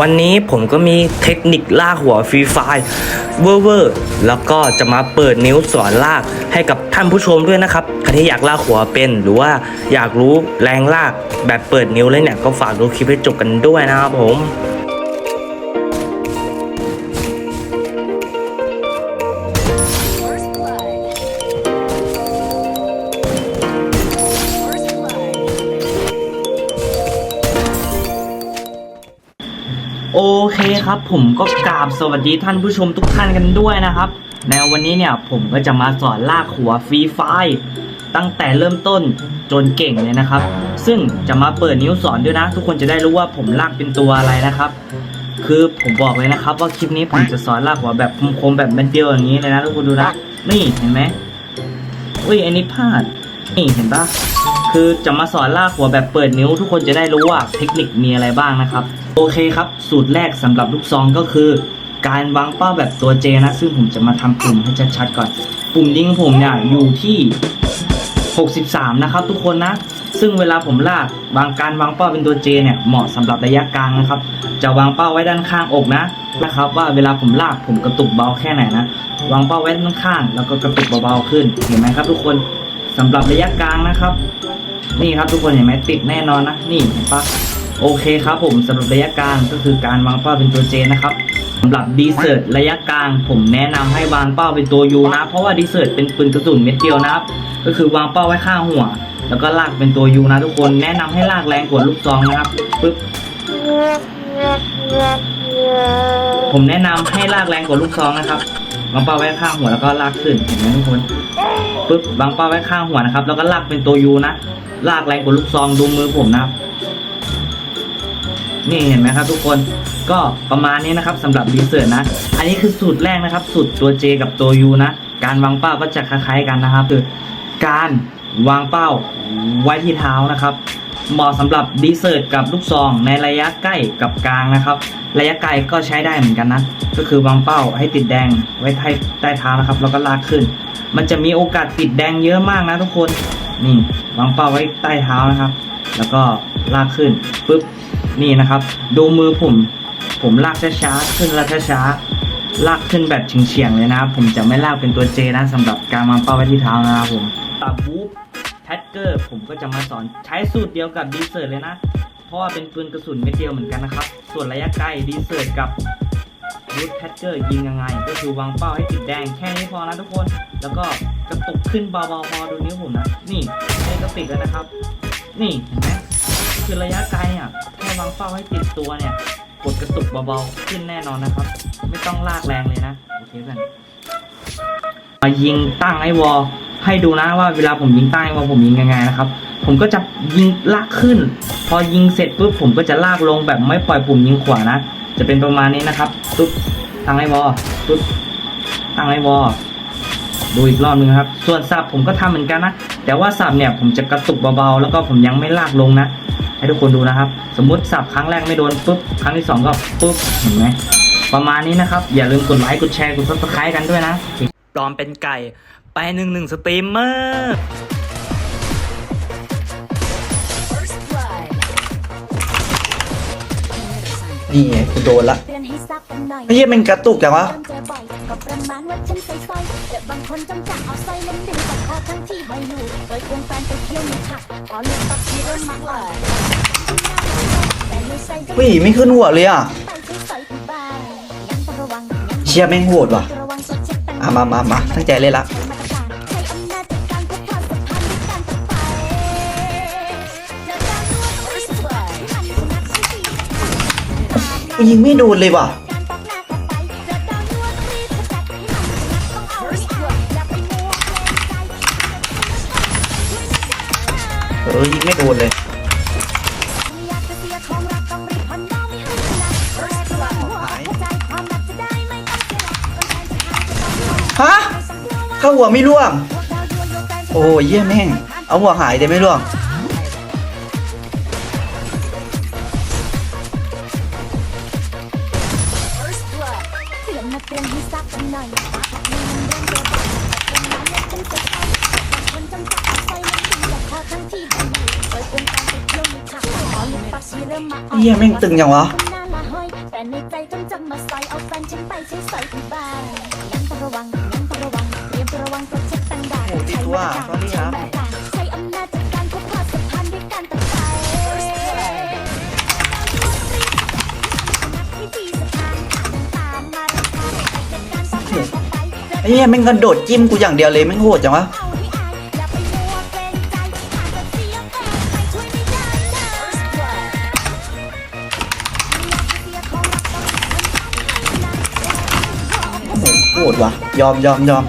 วันนี้ผมก็มีเทคนิคลากหัวฟรีไฟเวอร์เวอร์แล้วก็จะมาเปิดนิ้วสอนลากให้กับท่านผู้ชมด้วยนะครับใครที่อยากลากหัวเป็น หรือว่าอยากรู้แรงลากแบบเปิดนิ้วเลยเนี่ยก็ฝากดูคลิปให้จบกันด้วยนะครับผม ครับ ผมก็กราบสวัสดีท่านผู้ชมทุกท่านกันด้วยนะครับ ในวันนี้เนี่ยผมก็จะมาสอนลากหัวฟรีไฟตั้งแต่เริ่มต้นจนเก่งเลยนะครับ ซึ่งจะมาเปิดนิ้วสอนด้วยนะ ทุกคนจะได้รู้ว่าผมลากเป็นตัวอะไรนะครับ คือผมบอกเลยนะครับ ว่าคลิปนี้ผมจะสอนลากหัวแบบคมๆแบบเป็นเดียวอย่างนี้เลยนะทุกคนดูนะนี่เห็นไหมอุ้ยอันนี้พลาดนี่เห็นปะ คือจะมาสอนลากหัวแบบเปิดนิ้ว ทุกคนจะได้รู้ว่าเทคนิคมีอะไรบ้างนะครับ โอเคครับ สูตรแรกสำหรับลูกซองก็คือ การวางเป้าแบบตัวเจนะ ซึ่งผมจะมาทำปุ่มให้ชัดๆก่อน ปุ่มยิงผมเนี่ยอยู่ที่ 63 นะครับ ทุกคนนะซึ่งเวลาผมลากวางการวางเป้าเป็นตัวเจเนี่ยเหมาะสำหรับระยะกลางนะครับ จะวางเป้าไว้ด้านข้างอกนะนะครับ ว่าเวลาผมลากผมกระตุกเบาแค่ไหนนะวางเป้าไว้ด้านข้าง แล้วก็กระตุกเบาๆขึ้นเห็นไหมครับทุกคน สำหรับระยะกลางนะครับ นี่ครับทุกคนเห็นไหมติดแน่นอนนะนี่เห็นปะโอเคครับผมสำหรับระยะกลางก็คือการวางเป้าเป็นตัวเจนะครับสำหรับดีเซอร์ระยะกลาง ผมแนะนำให้วางเป้าเป็นตัวยูนะเพราะว่าดีเซอร์เป็นปืนกระสุนเม็ดเดียวนะครับ ก็คือวางเป้าไว้ข้างหัว แล้วก็ลากเป็นตัวยูนะทุกคนแนะนำให้ลากแรงกว่าลูกซองนะครับปึ๊บผมแนะนำให้ลากแรงกว่าลูกซองนะครับวางเป้าไว้ข้างหัวแล้วก็ลากขึ้นเห็นไหมทุกคน ปึ๊บวางเป้าไว้ข้างหัวนะครับ แล้วก็ลากเป็นตัวยูนะลากแรงกว่าลูกซองดูมือผมนะครับ นี่เห็นไหมครับ ทุกคนก็ประมาณนี้นะครับสำหรับรีเซิร์นะ อันนี้คือสูตรแรกนะครับ สูตรตัว J กับตัว U นะ การวางเป้าก็จะคล้ายๆกันนะครับ คือการวางเป้าไว้ที่เท้านะครับ เหมาะสำหรับดีเซอร์กับลูกซองในระยะใกล้กับกลางนะครับ ระยะไกลก็ใช้ได้เหมือนกันนะ ก็คือวางเป้าให้ติดแดงไว้ใต้ใต้เท้านะครับ แล้วก็ลากขึ้น มันจะมีโอกาสติดแดงเยอะมากนะทุกคนนี่วางเป้าไว้ใต้เท้านะครับ แล้วก็ลากขึ้นปุ๊บนี่นะครับ ดูมือผม ผมลากช้าๆขึ้นแล้วช้าๆลากขึ้นแบบเฉียงๆเลยนะครับ ผมจะไม่ลากเป็นตัวเจนะสำหรับการวางเป้าไว้ที่เท้านะครับผมตับบูฟ แท็กเกอร์ผมก็จะมาสอนใช้สูตรเดียวกับดีเซอร์เลยนะ เพราะว่าเป็นปืนกระสุนเม็ดเดียวเหมือนกันนะครับ ส่วนระยะไกลดีเซอร์กับรูทแพทเกอร์ยิงยังไง ก็คือวางเป้าให้ติดแดงแค่นี้พอนะทุกคน แล้วก็กระตุกขึ้นเบาๆพอดูนิ้วผมนะ นี่นี่ก็ติดแล้วนะครับ นี่เห็นไหมคือระยะไกลเนี่ยแค่วางเป้าให้ติดตัวเนี่ยกดกระตุกเบาๆขึ้นแน่นอนนะครับ ไม่ต้องลากแรงเลยนะโอเคกันมายิงตั้งไอ้วอล ให้ดูนะว่าเวลาผมยิงใต้วอลผมยิงยังไงนะครับ ผมก็จะยิงลากขึ้น พอยิงเสร็จปุ๊บผมก็จะลากลงแบบไม่ปล่อยปุ่มยิงขวานะ จะเป็นประมาณนี้นะครับตุ๊บตั้งไอวอตุ๊บตั้งไอวอดูอีกรอบนึงครับ ส่วนสับผมก็ทำเหมือนกันนะ แต่ว่าสับเนี่ยผมจะกระตุกเบาๆ แล้วก็ผมยังไม่ลากลงนะ ให้ทุกคนดูนะครับ สมมุติสับครั้งแรกไม่โดนปุ๊บ ครั้งที่สองก็ปุ๊บ เห็นไหม ประมาณนี้นะครับ อย่าลืมกดไลค์ กดแชร์ กดซับสไครต์กันด้วยนะ ปลอมเป็นไก่ ไปหนึ่งหนึ่งสตรีมเมอร์นี่ไงกูโดนละนี่ยไอ้เหี้ยมันกระตุกจังวะเริ่มเจอบ่อยก็ประมาณว่าฉันใส่สร้อยแต่บางคนจำจักเอาสร้อยเล่นดึงตัดคอทั้งที่ห้อยอยู่โดยควงแฟนไปเที่ยวในผับพอเลือกตัดที่เริ่มมักเลยแต่ไม่ขึ้นหัวเลยอะไปใช้สร้อยที่บ้านยังต้องระวังยังเชียแม่งโหดว่ะอะมามามาตั้งใจเลยละ กูยิงไม่โดนเลยว่ะเออยิงไม่โดนเลยไม่อยากจะเข้าหัวไม่ล่วว่าเข้าหัวไม่ร่วง โอ้ยเยี่ยแม่ง เอาหัวหายแต่ไม่ร่วง เรื่องที่ซักหน่อยมันเรื่องเดีกแต่คนนั้นยังต้องจะเข้แต่คนจำกัดไฟมันถึงกับพอทั้งที่ดีเคยงการไปเที่ยวมีถักขอหลุดปักชีเริ่มมาอ่อนเหี้ยแม่งตึงจังวะยแต่ในใจต้องจำมาใส่เอาแฟนฉันไปใช้ใส่ที่บ้านยังต้องระวังยังต้องระวังเตรียมระวังกระเช็ดตังดาใช้มาตรก ไอ้เหี้ยมันกระโดดจิ้มกูอย่างเดียวเลยมันโหดจังวะโหดวะยอมยอมยอม